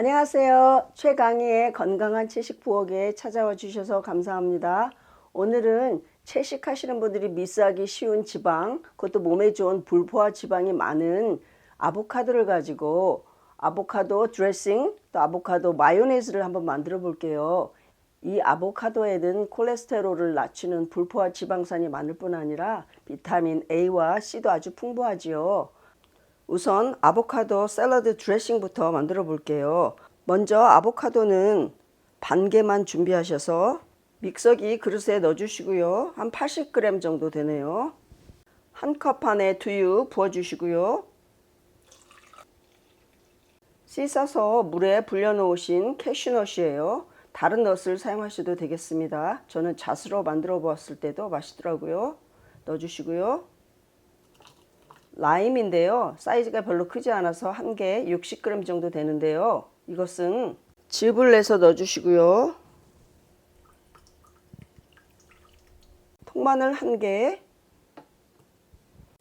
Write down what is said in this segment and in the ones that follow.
안녕하세요. 최강희의 건강한 채식 부엌에 찾아와 주셔서 감사합니다. 오늘은 채식하시는 분들이 미스하기 쉬운 지방, 그것도 몸에 좋은 불포화 지방이 많은 아보카도를 가지고 아보카도 드레싱, 또 아보카도 마요네즈를 한번 만들어 볼게요. 이 아보카도에는 콜레스테롤을 낮추는 불포화 지방산이 많을 뿐 아니라 비타민 A와 C도 아주 풍부하지요. 우선 아보카도 샐러드 드레싱부터 만들어 볼게요. 먼저 아보카도는 반 개만 준비하셔서 믹서기 그릇에 넣어 주시고요. 한 80g 정도 되네요. 한 컵 안에 두유 부어 주시고요. 씻어서 물에 불려 놓으신 캐슈넛이에요. 다른 넛을 사용하셔도 되겠습니다. 저는 잣으로 만들어 보았을 때도 맛있더라고요. 넣어 주시고요. 라임인데요. 사이즈가 별로 크지 않아서 한 개 60g 정도 되는데요. 이것은 즙을 내서 넣어주시고요. 통마늘 한 개.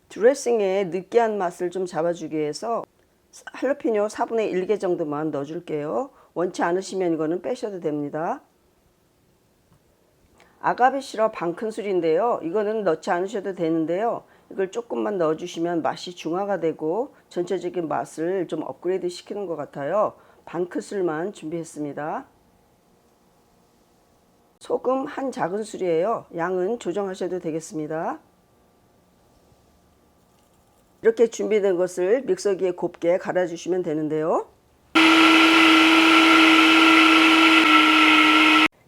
드레싱의 느끼한 맛을 좀 잡아주기 위해서 할로피뇨 4분의 1개 정도만 넣어줄게요. 원치 않으시면 이거는 빼셔도 됩니다. 아가베 시럽 반 큰술인데요. 이거는 넣지 않으셔도 되는데요. 이걸 조금만 넣어주시면 맛이 중화가 되고 전체적인 맛을 좀 업그레이드 시키는 것 같아요. 반 큰술만 준비했습니다. 소금 한 작은 술이에요. 양은 조정하셔도 되겠습니다. 이렇게 준비된 것을 믹서기에 곱게 갈아주시면 되는데요.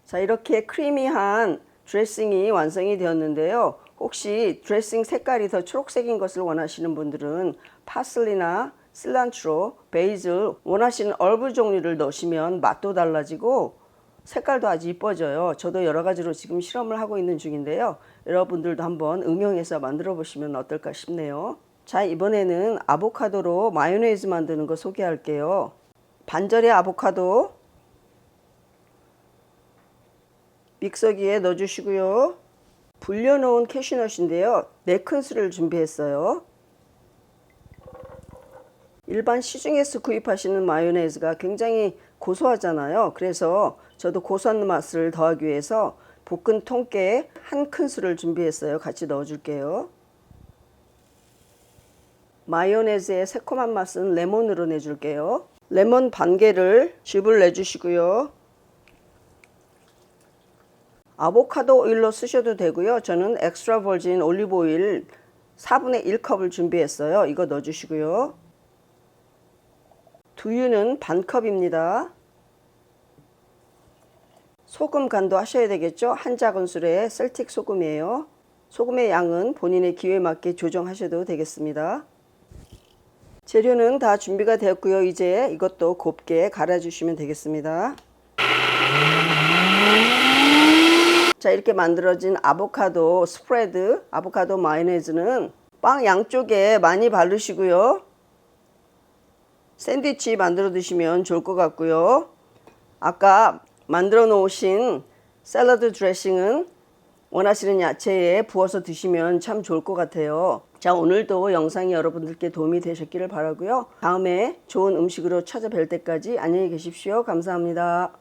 자, 이렇게 크리미한 드레싱이 완성이 되었는데요. 혹시 드레싱 색깔이 더 초록색인 것을 원하시는 분들은 파슬리나 실란트로, 베이즐 원하시는 얼브 종류를 넣으시면 맛도 달라지고 색깔도 아주 이뻐져요. 저도 여러 가지로 지금 실험을 하고 있는 중인데요. 여러분들도 한번 응용해서 만들어 보시면 어떨까 싶네요. 자, 이번에는 아보카도로 마요네즈 만드는 거 소개할게요. 반절의 아보카도 믹서기에 넣어주시고요. 불려놓은 캐슈넛인데요. 4큰술을 준비했어요. 일반 시중에서 구입하시는 마요네즈가 굉장히 고소하잖아요. 그래서 저도 고소한 맛을 더하기 위해서 볶은 통깨 한 큰술을 준비했어요. 같이 넣어줄게요. 마요네즈의 새콤한 맛은 레몬으로 내줄게요. 레몬 반 개를 즙을 내주시고요. 아보카도 오일로 쓰셔도 되고요. 저는 엑스트라 버진 올리브 오일 4분의 1컵을 준비했어요. 이거 넣어주시고요. 두유는 반 컵입니다. 소금 간도 하셔야 되겠죠. 한 작은술의 셀틱 소금이에요. 소금의 양은 본인의 기호에 맞게 조정하셔도 되겠습니다. 재료는 다 준비가 되었고요. 이제 이것도 곱게 갈아주시면 되겠습니다. 자 이렇게 만들어진 아보카도 스프레드 아보카도 마요네즈는 빵 양쪽에 많이 바르시고요. 샌드위치 만들어 드시면 좋을 것 같고요. 아까 만들어 놓으신 샐러드 드레싱은 원하시는 야채에 부어서 드시면 참 좋을 것 같아요. 자 오늘도 영상이 여러분들께 도움이 되셨기를 바라고요. 다음에 좋은 음식으로 찾아뵐 때까지 안녕히 계십시오. 감사합니다